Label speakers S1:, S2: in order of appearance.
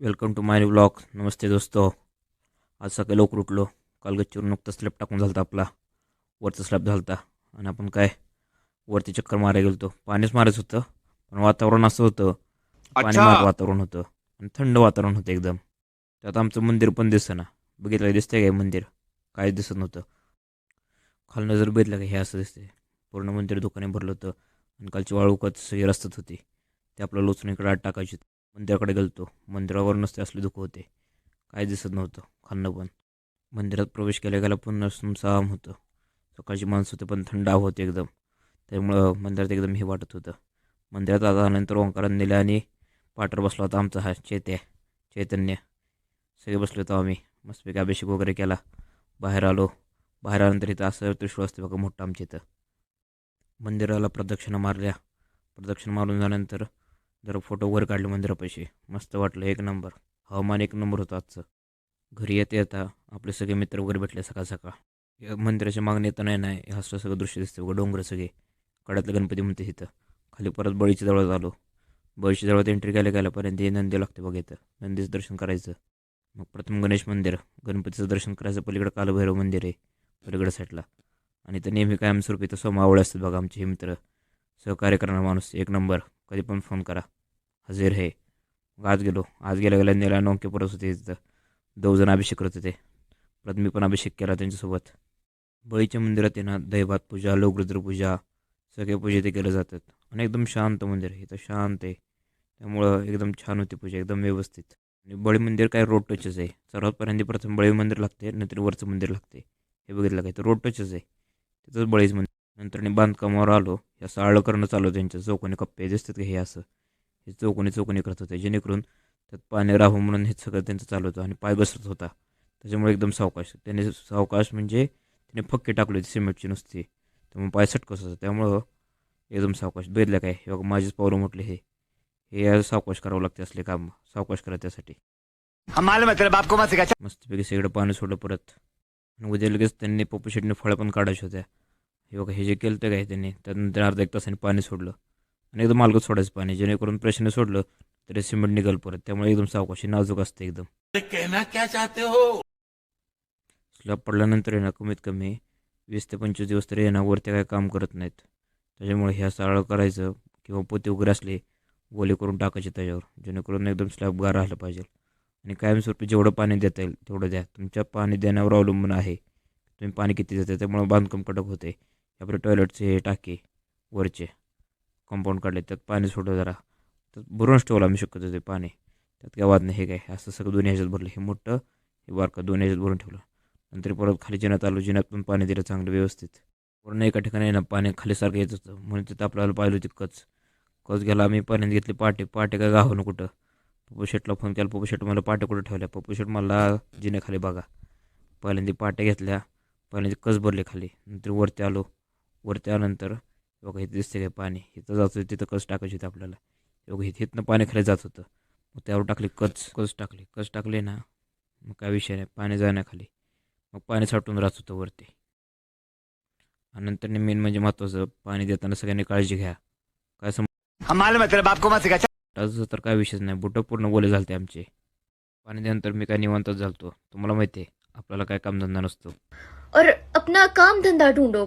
S1: Welcome to my blog नमस्ते दोस्तो. आज सकाळी लवकर उठलो. काल गच्चीवर नुकता स्लॅब टाकून झालता आपला. वरचा स्लॅब झालता. आणि आपण काय? वरती चक्कर मारायला गेलतो. पाणीच मारायचं होतं. पण वातावरण असं होतं. पाणी मार वातावरण होतं. आणि थंड वातावरण होतं एकदम. त्यात आमचं मंदिर पण दिसतं बघितलं दिसतंय काय मंदिर? काहीच दिसत नव्हतं. खालनं जर बघितलं का? हे असं दिसतंय. पूर्ण मंदिर दुकाने भरलं होतं. आणि कालची वाळूकच रस्त्यात होती. ते आपलं लोचून इकडे आत टाकायची होती. मंदिराकडे गेलतो. मंदिरावर नसते असले दुःख होते. काय दिसत नव्हतं. खाणं पण. मंदिरात प्रवेश केल्या गेला पुन्हा सुमसाम होतं. सकाळची माणसं होते पण थंड होते एकदम. त्यामुळं मंदिरात एकदम हे वाटत होतं. मंदिरात आता आल्यानंतर ओंकारात दिल्या आणि पाटर बसला होता आमचा हा चैत्य चैतन्य. सगळे बसलो होतो आम्ही. मस्तपैकी अभिषेक वगैरे केला. बाहेर आलो. बाहेर आल्यानंतर इथं असं त्रिशूळ असते बघा मोठं आमच्या इथं. मंदिराला प्रदक्षिणा मारल्या. प्रदक्षिणा मारून झाल्यानंतर जरा फोटो वगैरे काढले मंदिरापाशी मस्त वाटलं. एक नंबर. हवामान एक नंबर होतं आजचं. घरी येता येता आपले सगळे मित्र वगैरे भेटले सकाळ सकाळ. या मंदिराच्या मागणी येताना नाही नाही. हस्त सगळं दृश्य दिसतं बघा डोंगर सगळे. कड्यातलं गणपती म्हणते तिथं खाली परत बळीच्या जवळ आलो. बळीच्या जवळ एंट्री केल्या गेल्यापर्यंत हे नंदी लागते बघा इथं. नंदीचं दर्शन करायचं. मग प्रथम गणेश मंदिर. गणपतीचं दर्शन करायचं. पलीकडं कालभैरव मंदिर आहे पलीकडं साईडला आणि तर नेहमी कायमस्वरूपी तसं मावळे असतात बघा आमचे हे मित्र. सहकार्य करणारा माणूस एक नंबर. कधी पण फोन करा. हजेर आहे मग आज गेलो आज गेल्या गेल्या नेला नोंके परत होते तिथं. दोघजण अभिषेक करत होते. परत मी पण अभिषेक केला त्यांच्यासोबत. बळीच्या मंदिरात आहे ना दैवात पूजा लोकरुद्रपूजा सगळे पूजे ते केले जातात. आणि एकदम शांत मंदिर आहे. इथं शांत आहे. त्यामुळं एकदम छान होती पूजा एकदम व्यवस्थित. आणि बळी मंदिर काय रोड टचच आहे. सर्वात पर्यंत प्रथम बळी मंदिर लागते नंतर वरचं मंदिर लागते. हे बघितलं काय तर रोड टचच आहे. तिथंच बळीच मंदिर. नंतर मी बांधकामावर आलो. या असं आळं करणं चालू त्यांच्या चौकोनी कप्पे दिसतात का हे असं? हे चौकोनी चौकोनी करत होते. जेणेकरून त्यात पाणी राहू म्हणून हे सगळं त्यांचं चालू होतं आणि पाय घसरत होता. त्याच्यामुळे एकदम सावकाश. त्याने सावकाश म्हणजे त्याने फक्के टाकले होते सिमेंटची नुसती. त्यामुळे पाय सटकस होतं. त्यामुळं एकदम सावकाश. बेदल्या काय? हे बघा माझीच पावलं म्हटले हे. हे सावकाश करावं लागते असले काम. सावकाश करा त्यासाठी. मस्तपैकी सगळं पाणी सोडलं परत. आणि उद्या लगेच त्यांनी पप्पू शेटने फळं पण काढायच्या होत्या. हे बघा हे जे केलं ते काय त्यांनी त्यानंतर अर्धा एक तासाने पाणी सोडलं. आणि एकदम मालगत सोडायचं पाणी जेणेकरून प्रेशरने सोडलं तरी सिमेंट निघाल परत. त्यामुळे एकदम सावकाशी नाजूक असते एकदम.
S2: कहना क्या चाहते हो?
S1: स्लॅब पडल्यानंतर ना कमीत कमी वीस ते पंचवीस दिवस तरी ना वरती काय काम करत नाहीत. त्याच्यामुळे ह्या साळं करायचं किंवा पोते वगैरे असले गोले करून टाकायचे त्याच्यावर जेणेकरून एकदम स्लॅब गार राहिलं पाहिजे. आणि कायमस्वरूपी जेवढं पाणी देता येईल तेवढं द्या. तुमच्या पाणी देण्यावर अवलंबून आहे. तुम्ही पाणी किती देता त्यामुळे बांधकाम कडक होते आपले टॉयलेटचे हे टाके वरचे. कंपाऊंड काढले त्यात पाणी सोडलं जरा. त्यात भरूनच ठेवलं आम्ही शक्यतो ते पाणी. त्यात काय वाद नाही हे काय? असं सगळं दोन्ही ह्याच्यात भरलं. हे मोठं हे बारकं दोन्ही ह्याच्यात भरून ठेवलं. नंतर परत खाली जिन्यात आलो. जिन्यात पण पाणी दिलं चांगलं व्यवस्थित. पूर्ण एका ठिकाणी आहे ना पाणी खालीसारखं येत होतं. म्हणून तिथं आपल्याला पाहिलं होती कच. कच घ्यायला आम्ही पाण्यात घेतली पाटे. पाटे काय गाव ना कुठं? पप्पू शेटला फोन केला. पप्पू शेट मला पाटे कुठं ठेवल्या? पप्पू शेट मला जिन्याखाली बघा. पहिल्यांदा पाट्या घेतल्या. पहिल्यांदा कच भरले खाली. नंतर वरती आलो. वरती आल्यानंतर बघा इथे दिसते काय पाणी? इथं जात होतं तिथं कच टाकायची होती आपल्याला. बघा इथे इथनं पाणी खाली जात होतं. मग त्यावर टाकली कच. कच टाकली. कच टाकली ना मग काय विषय नाही. पाणी जाण्याखाली मग पाणी साठून राहत होतं वरती. आणि नंतर मेन म्हणजे महत्त्वाचं पाणी देताना सगळ्यांनी काळजी घ्या. काय सम
S3: हम मालूम है तेरे
S1: काय विषयच नाही. बुटं पूर्ण बोले झालते आमचे. पाणी दिल्यानंतर मी काय निवांतच झालतो. तुम्हाला माहिती आहे आपल्याला काय कामधंदा नसतो.
S4: और अपना काम धंधा ढूंढो